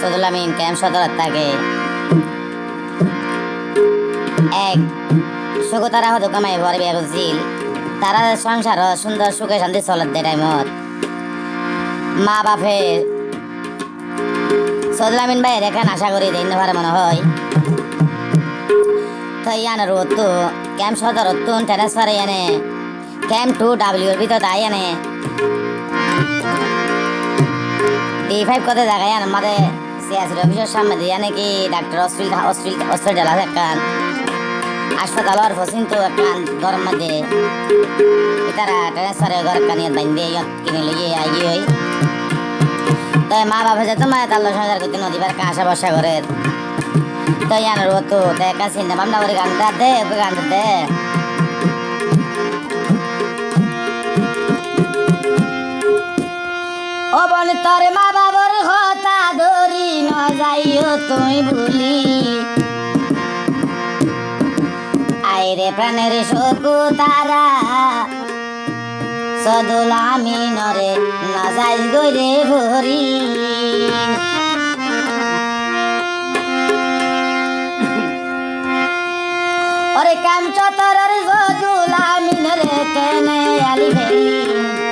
সদুল আমিন camp সদর থাকে। এক সুখ তারা হতো কামাই বড় বিয়া করছিল তারা সংসার সুন্দর সুখে শান্তি চলত দে টাইমত মা বাপে সদুল আমিন ভাই এখান আশা করি ভারে মনে হয়। তো ইয়ান রোদ ক্যাম্প সদর তুন ট্রান্সফার ইয়ানে ক্যাম্প টু ডাব্লিউর ভিতর তাই ইয়ানে ডি ফাইভ কত জায়গায় আমাদের সিয়াসির অফিসের সামনে দিয়ে নাকি ডাক্তার হসপিটাল হসপিটাল হসপিটাল আছে একখান হাসপাতাল আর ফসিন তো একখান গরম মধ্যে তারা ট্রান্সফারে ঘর ইয়ে বাইন দিয়ে কিনে লিয়ে আই হই তো মা বাবা যে তোমার তার সংসার করতে নদী বার আশা বসা করে তো ইয়ান রো তো দেখা চিন্তা ভাবনা করে গানটা দে গান দে। বল তোর মা বাবার হতা ধরি ন যাইও তুই ভুলি। আইরে প্রাণের শকু তারা, সদুল আমি নরে না যাই গরে ভরি। ওরে কাম চতরের সদুল আমি নরে কেনে আলি ভেলি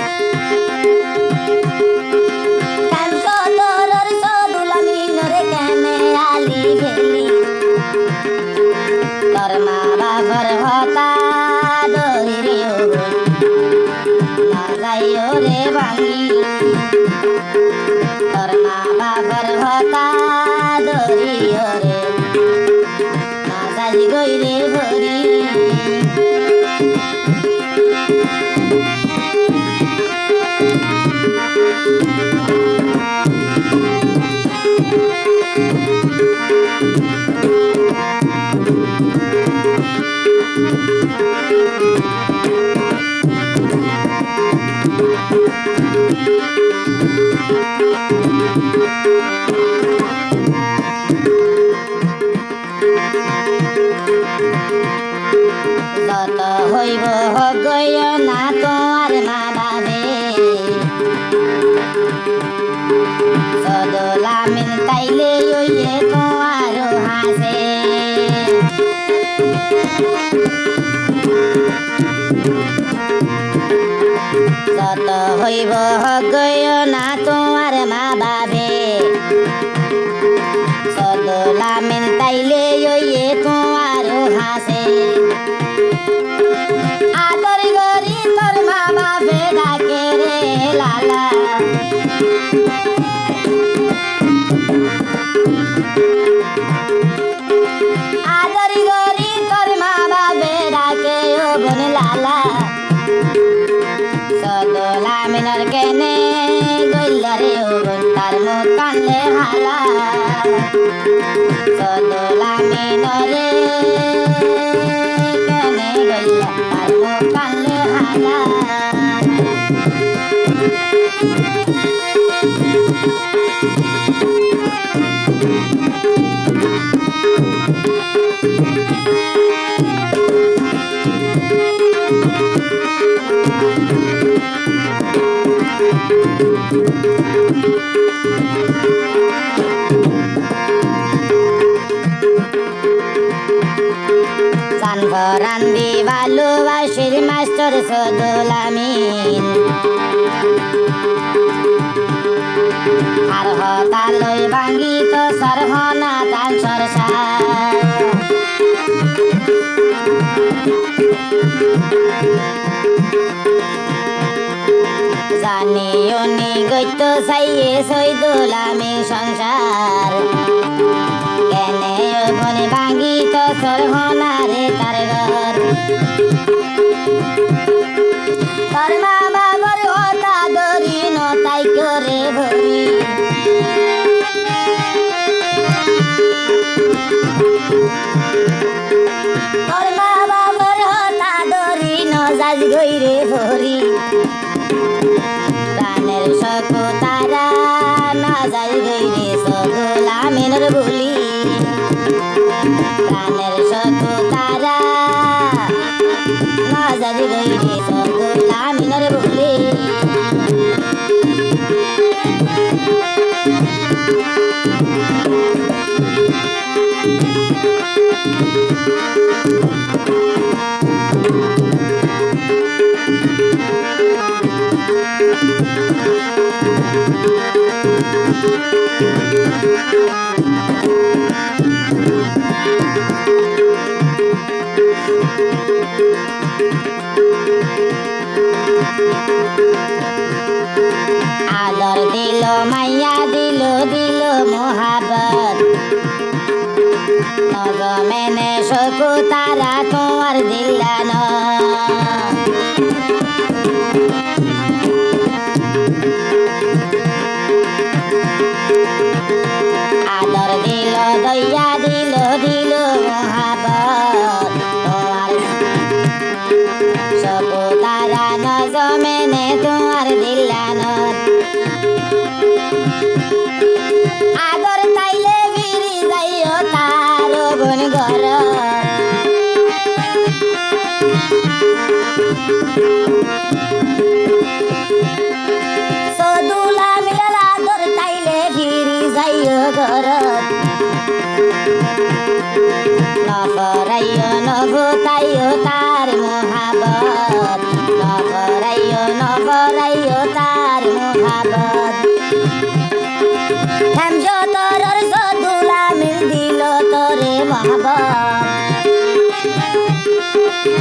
তোর মা বাবার হতা না যাইও রে ভাঙি। তোর মা বাবার হতা দরিও রে যাই গই রে ভরি। যত হইব গয় না তোমার মা বাবে সদলামিন তাইলে ওইয়ে তোমার হাসে। যত হইব গয় না তোমার মা বাবে সদলামিন তাইলে ওইয়ে তোমার হাসে। কেনে গইলা তার মুখ কানলে হালা চান ভরান্দি ভালোবাসির মাস্টার সদুলামিন। আর হতালই ভাঙ্গি তো সরহনা তাল সরসা জানি উনি গৈত চাইয়ে সৈদুলামি সংসার। বনে ভাঙি তো সরহনারে তার ঘর। তোর মা বাবার হতা দরি নতাই করে ভরি। নজাজ ভরি। প্রাণের শক তারা না যাই গইরে সগলা মেনর বলি মেনর বলি আদর দিল, মাইয়া দিল দিল মোহাবত নগমেনে সকু তারা তোমার দিলান আদর দিল দইয়া দিল দিল মোহাবত আদর তাইলে ফিরি যাইও তার বোন ঘর। সদুলা মিলাল আদর তাইলে ফিরি যাইও ঘর। নফরাইও নভুতাইও তার মোহাবত। নফরাইও নফরাইও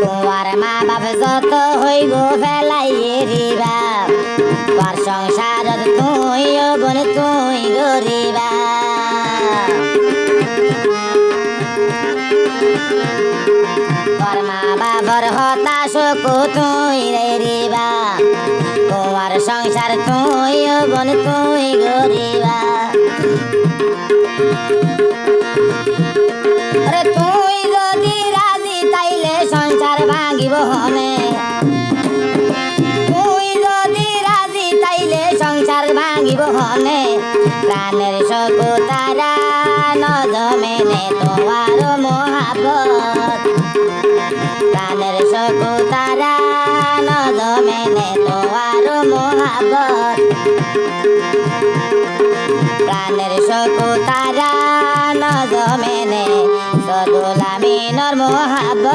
তোমার মা বাপ যত হইব ফেলাইয়ে রিবা তোর সংসারত তুই বোন তুই গরিবা মা তোমার সংসার তুই বোন তুই গরিবা তুই যদি তাইলে তুই তাইলে ভাঙিব হনে প্রাণের সকু তারা নজমেনে তোমার মহাবত প্রাণের সকু তারা নজমেনে তোমার মহাবত প্রাণের সকু তারা নজমেনে সদুলামিনর মহাবত